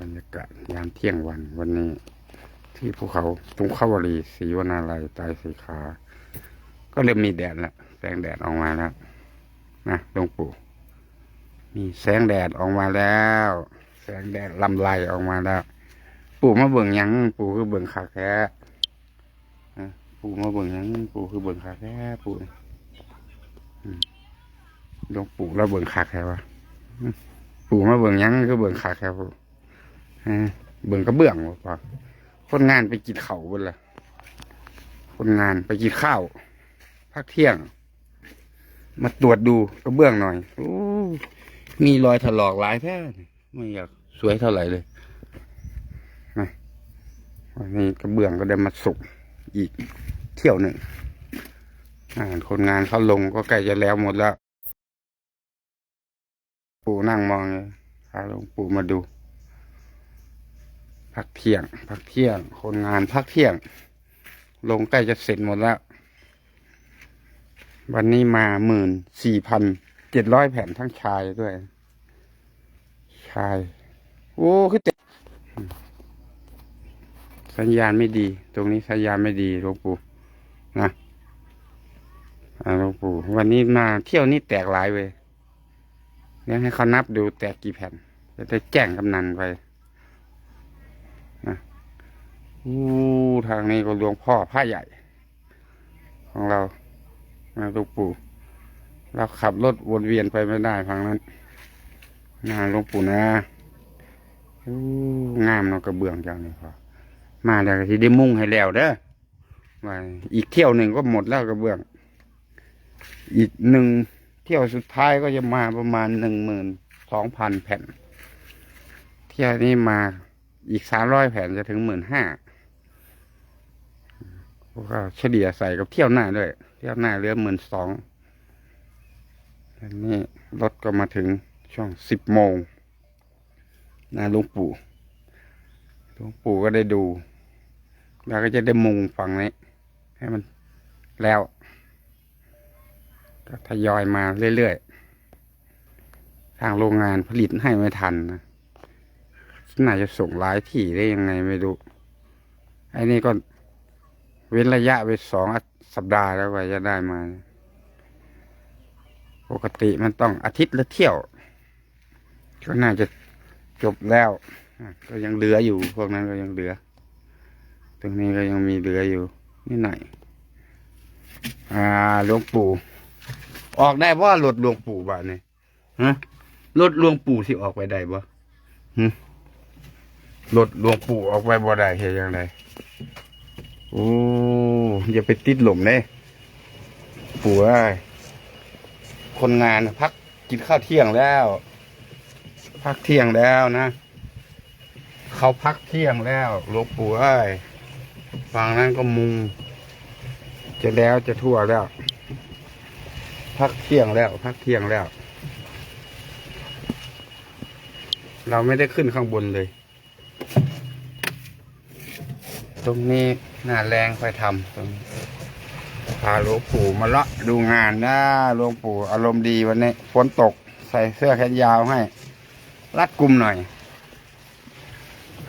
บรรยากาศยามเที่ยงวันวันนี้ ที่ภูเขาตุงขาวรีศรีวนาลัยใต้สีขา ก็เริ่มมีแดดแล้วแสงแดดออกมาแล้วนะหลวงปู่มีแสงแดดออกมาแล้ว แสงแดดลำไรออกมาแล้ว ปู่มาเบิ่งยัง ปู่คือเบิ่งขาแค่นะปู่มาเบิ่งยัง ปู่คือเบิ่งขาแค่ปู่หลวงปู่เราเบิ่งขาแค่วะปู่มาเบิ่งยังคือเบิ่งขาแค่ปู่ เบิ่งกระเบื้องวะป่ะคนงานไปกินข้าบนละคนงานไปกินข้าวพักเที่ยง มาตรวจดูกระเบื้องหน่อยโอ้มีรอยถลอกหลายแท้ไม่อยากสวยเท่าไหร่เลยนะวันนี้กระเบื้องก็ได้มาสุกอีกเที่ยวหนึ่งคนงานเขาลงก็ใกล้จะแล้วหมดแล้ว ปู่นั่งมองเลยพาหลวงปู่มาดู พักเที่ยง พักเที่ยง คนงานพักเที่ยง ลงใกล้จะเสร็จหมดแล้ว วันนี้มาหมื่นสี่พันเจ็ดร้อยแผ่นทั้งชายด้วย ชาย โอ้คือเต็มสัญญาณไม่ดี ตรงนี้สัญญาณไม่ดีหลวงปู่นะอ่าหลวงปู่วันนี้มาเที่ยวนี้แตกหลายเว้ยเดี๋ยวให้เขานับดูแตกกี่แผ่นจะได้แจ้งกำนันไป อู้ทางนี้ก็หลวงพ่อผ้าใหญ่ ของเรานะหลวงปู่เราขับรถวนเวียนไปไม่ได้ฝั่งนั้นนะหลวงปู่นะงามเนาะกระเบื้องจังเลยพอมาแล้วที่ได้มุ่งให้แล้วเด้อว่าอีกเที่ยวหนึ่งก็หมดแล้วกระเบื้อง อีกหนึ่งเที่ยวสุดท้ายก็จะมาประมาณหนึ่งหมื่นสองพันแผ่น เที่ยวนี้มาอีกสามร้อยแผ่นจะถึงหมื่นห้า ก็เฉลี่ยใส่กับเที่ยวหน้าด้วย เที่ยวหน้าเหลือหมื่นสองอันนี้รถก็มาถึงช่วงสิบโมงนะลุงปู่ลุงปู่ก็ได้ดู แล้วก็จะได้มุงฝั่งนี้ให้มันแล้ว ก็ทยอยมาเรื่อยๆ ทางโรงงานผลิตให้ไม่ทันนะน่าจะส่งหลายที่ได้ยังไงไม่รู้ไอ้นี่ก็ เว้นระยะไปสองสัปดาห์แล้วกว่าจะได้มา ปกติมันต้องอาทิตย์ละเที่ยวก็น่าจะจบแล้ว ก็ยังเหลืออยู่ พวกนั้นก็ยังเหลือ ตรงนี้ก็ยังมีเหลืออยู่นิดหน่อยอ่าหลวงปู่ ออกได้เพราะว่ารถหลวงปู่บ้านนี่ฮะรถหลวงปู่สิออกไปได้บ่หึรถหลวงปู่ออกไปบ่ได้เฮ็ดยังไง โอ้อย่าไปติดหล่มเลยปู่เอ้ยคนงานพักกินข้าวเที่ยงแล้ว พักเที่ยงแล้วนะ เขาพักเที่ยงแล้วหลวงปู่เอ้ยฝั่งนั้นก็มุง จะแล้วจะทั่วแล้ว พักเที่ยงแล้ว พักเที่ยงแล้ว เราไม่ได้ขึ้นข้างบนเลย ตรงนี้หน้าแรงค่อยทำตรงนี้พาหลวงปู่มาเลาะดูงานนะหลวงปู่อารมณ์ดีวันนี้ฝนตกใส่เสื้อแขนยาวให้ รัดกุมหน่อย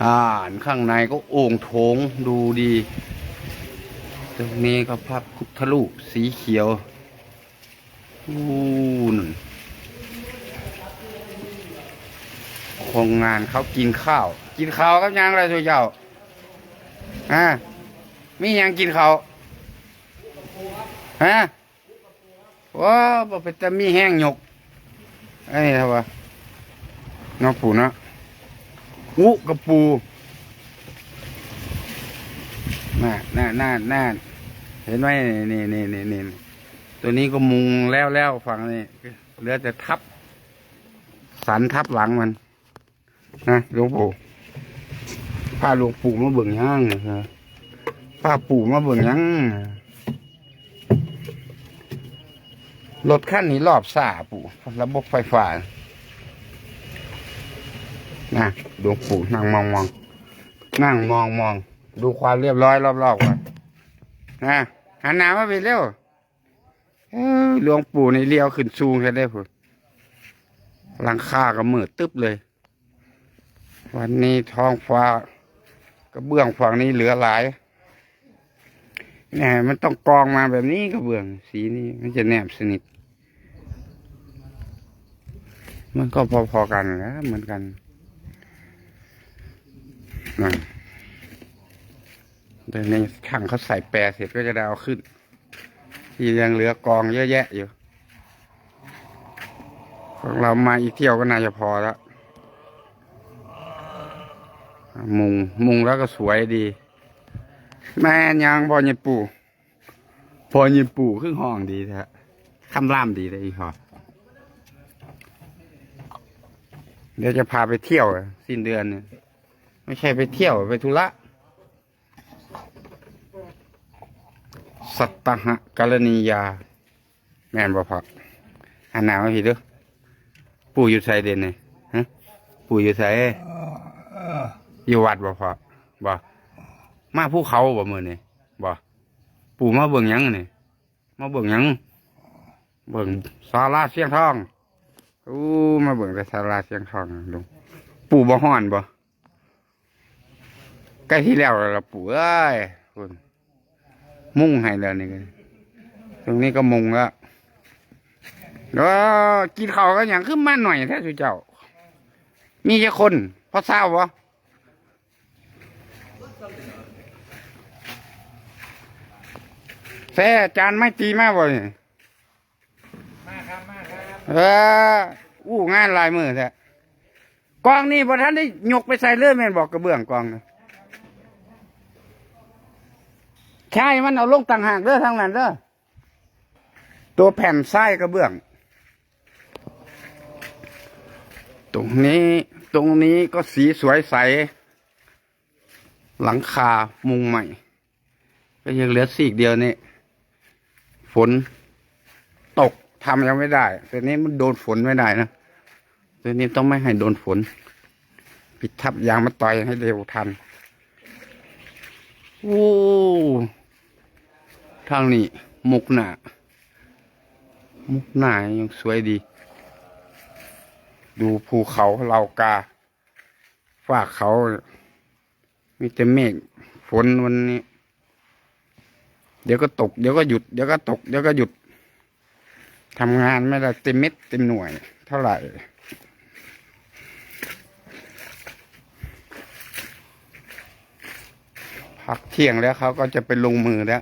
อ่านข้างในก็โอ่งโถงดูดี ตรงนี้ก็พระพุทธรูปสีเขียวอู้นนโครงงานเขากินข้าว กินข้าวกับยังอะไรตัวเจ้า ฮะมีหยังกินเขาฮะว้าบ่เป็นแต่มีแห้งหยกไอ้นี่ครับวะนอกปูเนาะอุกระปูน่าน่าน่าน่าเห็นไหมนี่นี่นี่นี่นี่ตัวนี้ก็มุงแล้วแล้วฝั่งนี้เหลือแต่ทับ สันทับหลังมัน นะหลวงปู่ พาหลวงปู่มาเบิ่งยังนะครับพาปู่มาเบิ่งยังรถขั้นนี้รอบซ่าปู่ระบบไฟฟ้านะหลวงปู่นั่งมองมองนั่งมองมอง ดูความเรียบร้อยรอบๆก่อนนะหันหน้ามาไปเร็วเอ้ยหลวงปู่ในเลี้ยวขึ้นสูงแค่ได้พุ่นหลังคาก็มืดตึ๊บเลย วันนี้ท้องฟ้า กระเบื้องฝั่งนี้เหลือหลายเนี่ยมันต้องกองมาแบบนี้กระเบื้อง สีนี้มันจะแนบสนิท มันก็พอๆกันนะเหมือนกันนั่นแต่ในถังเขาใส่แปรเสร็จก็จะได้เอาขึ้น ที่ยังเหลือกองเยอะแยะอยู่ของเรามาอีกเที่ยวก็น่าจะพอแล้ว มุง มุงแล้วก็สวยดี แม่นยังพอญี่ปู่พอญี่ปู่ครึ่งห้องดีแท้คำร่ามดีเลยอีพอเดี๋ยวจะพาไปเที่ยว สิ้นเดือนเนี่ยไม่ใช่ไปเที่ยวไปธุระสัตหะกรณียา แม่นบ่พอหันหนามพี่ดูปู่อยู่ไสเด่นเนี่ยฮะปู่อยู่ไส อยู่วัดบ่พอบ่มาภูเขาบ่มือนี่บ่ปู่มาเบิ่งยังนี่มาเบิ่งยังเบิ่งศาลาเสียงทองอู้มาเบิ่งแต่ศาลาเสียงทองลุงปู่บ่ฮ้อนบ่ใกล้ที่แล้วแล้วปู่เอ้ยคุณมุ่งให้แล้วนี่ก็ตรงนี้ก็มุงแล้วแล้วกินข้าวก็หยังขึ้นมาหน่อยแท้สุเจ้า มีแค่คนพอเศร้าบ่ แซ่จานไม่ตีมากบ่เนี่ยมาครับมาครับเอออู้งานหลายมือแท้กองนี่พอท่านได้ยกไปใส่เลื่อยแม่นบอกกระเบื้องกองนะใช่มันเอาลงต่างหากเด้อทางนั้นเด้อตัวแผ่นทรายกระเบื้อง ตรงนี้ตรงนี้ก็สีสวยใส หลังคามุงใหม่ ก็ยังเหลือสีกเดียวนี่ฝนตกทำยังไม่ได้แต่นี้มันโดนฝนไม่ได้นะแต่นี้ต้องไม่ให้โดนฝน ปิดทับยางมาต่อยให้เร็วทันโอ้ทางนี้มุกหนามุกหนายังสวยดี ดูภูเขาเหล่ากาฝากเขา มีแต่เมฆฝนวันนี้ เดี๋ยวก็ตก เดี๋ยวก็หยุด เดี๋ยวก็ตก เดี๋ยวก็หยุดทำงานไม่ได้เต็มเม็ดเต็มหน่วย เท่าไหร่ พักเที่ยงแล้วเขาก็จะไปลงมือแล้ว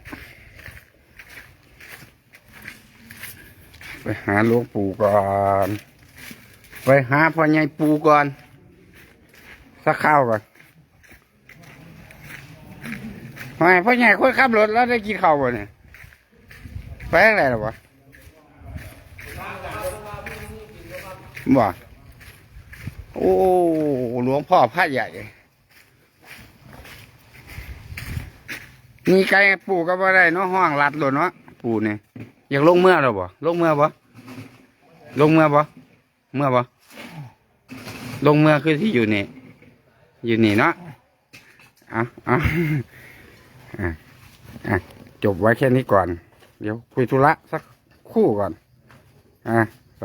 ไปหาหลวงปู่ก่อน ไปหาพ่อใหญ่ปู่ก่อน สักข้าวก่อน ไม่พ่อใหญ่ค่อยขับรถแล้วได้กินข้าวบ่เนี่ยไปอะไรหรอวะบ่โอ้หลวงพ่อพระใหญ่มีไก่ปู่ก็บ่ได้เนาะห้องลัดหลดเนาะปู่เนี่ยอยากลงเมื่อหรอบ่ลงเมื่อบ่ลงเมื่อบ่เมื่อบ่ลงเมื่อคือที่อยู่นี่ อยู่นี่เนาะอะอะ อะอะจบไว้แค่นี้ก่อน เดี๋ยวคุยธุระสักคู่ก่อน อะไป